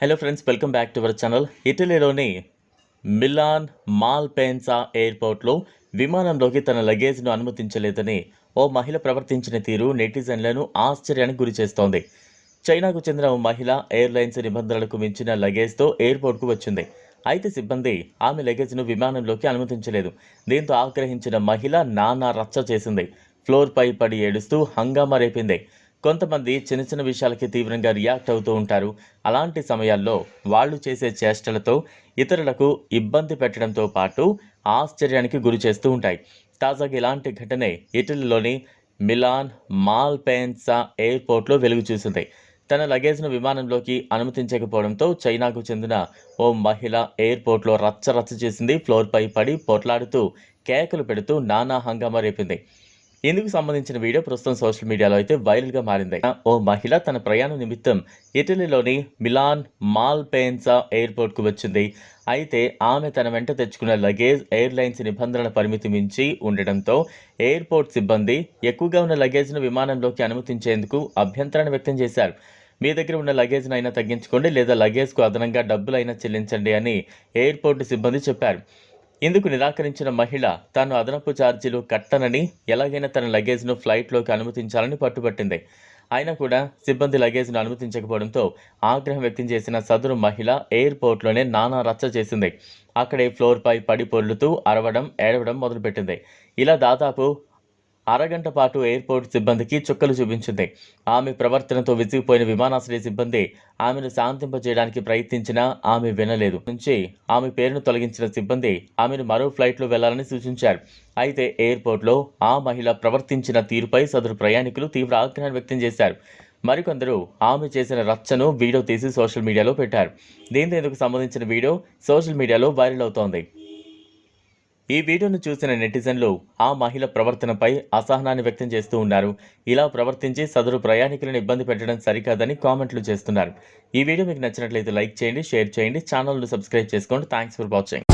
Hello friends welcome back to our channel ఇటలీలోని Milan Malpensa ఎయిర్పోర్ట్లో విమానంలోకి తన లగేజ్ను అనుమతించలేదని ఓ మహిళ ప్రవర్తించిన తీరు నెటిజన్లను ఆశ్చర్యానికి గురిచేస్తోంది చైనాకు చెందిన ఓ మహిళ ఎయిర్లైన్స్ నిబంధనలకు మించిన లగేజ్తో ఎయిర్పోర్ట్కు వచ్చింది. అయితే సిబ్బంది ఆమె లగేజ్ను విమానంలోకి అనుమతించలేదు. దీంతో ఆగ్రహించిన మహిళ నానా రచ్చ చేసింది. ఫ్లోర్పై పడి ఏడుస్తూ హంగామా రేపింది. కొంతమంది చిన్న చిన్న విషయాలకి తీవ్రంగా రియాక్ట్ అవుతూ ఉంటారు. అలాంటి సమయాల్లో వాళ్ళు చేసే చేష్టలతో ఇతరులకు ఇబ్బంది పెట్టడంతో పాటు ఆశ్చర్యానికి గురి చేస్తూ ఉంటాయి. తాజాగా ఇలాంటి ఘటనే ఇటలీలోని మిలాన్ మాల్పెన్సా ఎయిర్పోర్ట్లో వెలుగు చూసింది. తన లగేజ్ను విమానంలోకి అనుమతించకపోవడంతో చైనాకు చెందిన ఓ మహిళ ఎయిర్పోర్ట్లో రచ్చ రచ్చ చేసింది. ఫ్లోర్పై పడి పొట్లాడుతూ కేకలు పెడుతూ నానా హంగామా రేపింది. ఇందుకు సంబంధించిన వీడియో ప్రస్తుతం సోషల్ మీడియాలో అయితే వైరల్గా మారింది. ఓ మహిళ తన ప్రయాణ నిమిత్తం ఇటలీలోని మిలాన్ మాల్ మాల్పెన్సా ఎయిర్పోర్ట్కు వచ్చింది. అయితే ఆమె తన వెంట తెచ్చుకున్న లగేజ్ ఎయిర్లైన్స్ నిబంధనల పరిమితి మించి ఉండడంతో ఎయిర్పోర్ట్ సిబ్బంది ఎక్కువగా ఉన్న లగేజ్ను విమానంలోకి అనుమతించేందుకు అభ్యంతరాన్ని వ్యక్తం చేశారు. మీ దగ్గర ఉన్న లగేజ్ను అయినా తగ్గించుకోండి లేదా లగేజ్కు అదనంగా డబ్బులైనా చెల్లించండి అని ఎయిర్పోర్ట్ సిబ్బంది చెప్పారు. ఇందుకు నిరాకరించిన మహిళ తాను అదనపు ఛార్జీలు కట్టనని ఎలాగైనా తన లగేజ్ను ఫ్లైట్లోకి అనుమతించాలని పట్టుబట్టింది. అయినా కూడా సిబ్బంది లగేజ్ను అనుమతించకపోవడంతో ఆగ్రహం వ్యక్తం చేసిన సదరు మహిళ ఎయిర్పోర్ట్లోనే నానా రచ్చ చేసింది. అక్కడే ఫ్లోర్పై పడి పొర్లుతూ అరవడం ఏడవడం మొదలుపెట్టింది. ఇలా దాదాపు అరగంట పాటు ఎయిర్పోర్ట్ సిబ్బందికి చుక్కలు చూపించింది. ఆమె ప్రవర్తనతో విసిగిపోయిన విమానాశ్రయ సిబ్బంది ఆమెను శాంతింపజేయడానికి ప్రయత్నించినా ఆమె వినలేదు. నుంచి ఆమె పేరును తొలగించిన సిబ్బంది ఆమెను మరో ఫ్లైట్లో వెళ్ళాలని సూచించారు. అయితే ఎయిర్పోర్ట్లో ఆ మహిళ ప్రవర్తించిన తీరుపై సదరు ప్రయాణికులు తీవ్ర ఆగ్రహం వ్యక్తం చేశారు. మరికొందరు ఆమె చేసిన రచ్చను వీడియో తీసి సోషల్ మీడియాలో పెట్టారు. దీంతో ఇందుకు సంబంధించిన వీడియో సోషల్ మీడియాలో వైరల్ అవుతోంది. ఈ వీడియోను చూసిన నెటిజన్లు ఆ మహిళ ప్రవర్తనపై అసహనాన్ని వ్యక్తం చేస్తూ ఉన్నారు. ఇలా ప్రవర్తించి సదరు ప్రయాణికులను ఇబ్బంది పెట్టడం సరికాదని కామెంట్లు చేస్తున్నారు. ఈ వీడియో మీకు నచ్చినట్లయితే లైక్ చేయండి షేర్ చేయండి ఛానల్ను సబ్స్క్రైబ్ చేసుకోండి. Thanks for watching.